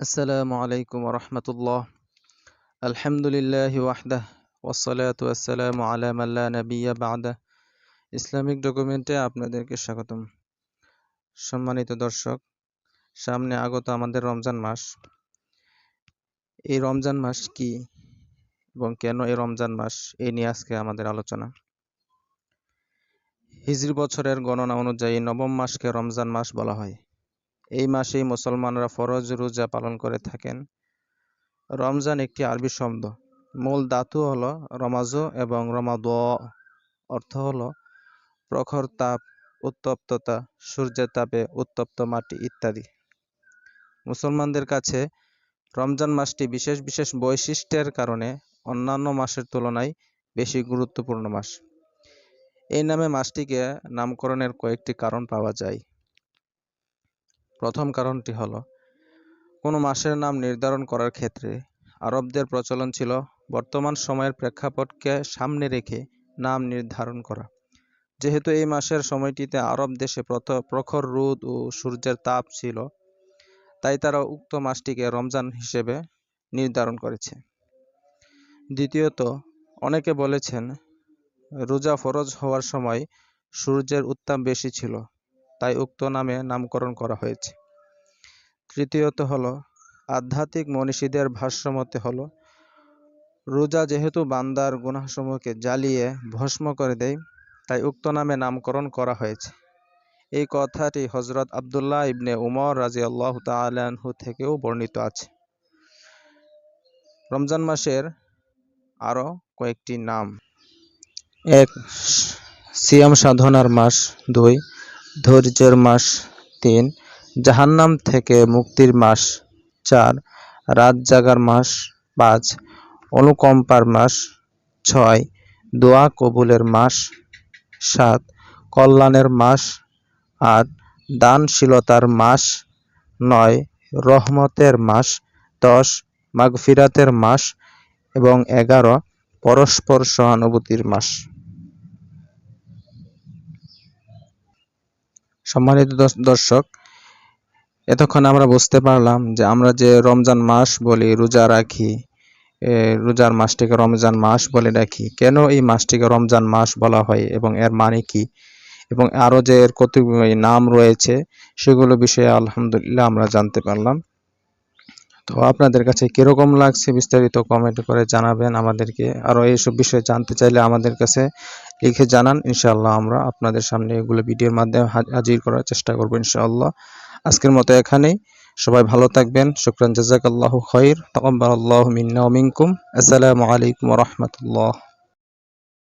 আসসালামু আলাইকুম রহমতুল্লাহ আলহামদুলিল্লাহ ওয়াহদাহ বাদা ইসলামিক ডকুমেন্টে আপনাদেরকে স্বাগতম। সম্মানিত দর্শক, সামনে আগত আমাদের রমজান মাস। এই রমজান মাস কি এবং কেন এই রমজান মাস এই নিয়ে আজকে আমাদের আলোচনা। হিজরি বছরের গণনা অনুযায়ী নবম মাসকে রমজান মাস বলা হয়। এই মাসেই মুসলমানরা ফরজ রোজা পালন করে থাকেন। রমজান একটি আরবি শব্দ। মূল ধাতু হলো রমাজো এবং রমাদ। অর্থ হল প্রখর তাপ, উত্তপ্ততা, সূর্যের তাপে উত্তপ্ত মাটি ইত্যাদি। মুসলমানদের কাছে রমজান মাসটি বিশেষ বিশেষ বৈশিষ্ট্যের কারণে অন্যান্য মাসের তুলনায় বেশি গুরুত্বপূর্ণ মাস। এই নামে মাসটিকে নামকরণের কয়েকটি কারণ পাওয়া যায়। প্রথম কারণটি হলো, কোনো মাসের নাম নির্ধারণ করার ক্ষেত্রে আরবদের প্রচলন ছিল বর্তমান সময়ের প্রেক্ষাপটকে সামনে রেখে নাম নির্ধারণ করা। যেহেতু এই মাসের সময়টিতে আরব দেশে প্রখর রোদ ও সূর্যের তাপ ছিল, তাই তারা উক্ত মাসটিকে রমজান হিসেবে নির্ধারণ করেছে। দ্বিতীয়ত, অনেকে বলেছেন, রোজা ফরজ হওয়ার সময় সূর্যের উত্তাপ বেশি ছিল। তাই উক্ত নামে নামকরণ করা হয়েছে। তৃতীয়ত হলো, আধ্যাত্মিক মনীষীদের ভাষ্যমতে হলো, রোজা যেহেতু বান্দার গুনাহসমূহকে জ্বালিয়ে ভস্ম করে দেয়, তাই উক্ত নামে নামকরণ করা হয়েছে। এই কথাটি হজরত আবদুল্লাহ ইবনে উমর রাজি আল্লাহ তালহু থেকেও বর্ণিত আছে। রমজান মাসের আরও কয়েকটি নাম। এক, সিয়াম সাধনার মাস। দুই ধৈর্যের মাস তিন, জাহান্নাম থেকে মুক্তির মাস চার, রাত জাগার মাস পাঁচ, অনুকম্পার মাস ছয়, দোয়া কবুলের মাস সাত, কল্যাণের মাস আট, দানশীলতার মাস নয়, রহমতের মাস দশ, মাগফিরাতের মাস এবং এগারো, পরস্পর সহানুভূতির মাস। সম্মানিত দর্শক, এতক্ষণ আমরা বুঝতে পারলাম যে আমরা যে রমজান মাস বলি রোজা রাখি রোজার মাসটিকে রমজান মাস বলে রাখি কেন এই মাসটিকে রমজান মাস বলা হয় এবং এর মানে কি? এবং আরও যে এর কত নাম রয়েছে, সেগুলো বিষয়ে আলহামদুলিল্লাহ আমরা জানতে পারলাম। তো আপনাদের কাছে কীরকম লাগছে বিস্তারিত কমেন্ট করে জানাবেন আমাদেরকে। আরও এইসব বিষয়ে জানতে চাইলে আমাদের কাছে লিখে জানান, ইনশাআল্লাহ আমরা আপনাদের সামনে এগুলো ভিডিওর মাধ্যমে হাজির করার চেষ্টা করব, ইনশাআল্লাহ। আজকের মতো এখানেই। সবাই ভালো থাকবেন। শুক্রান, জাজাকাল্লাহু খৈর তকম্বর ওয়া মিনকুম। আসসালামু আলাইকুম রাহমাতুল্লাহ।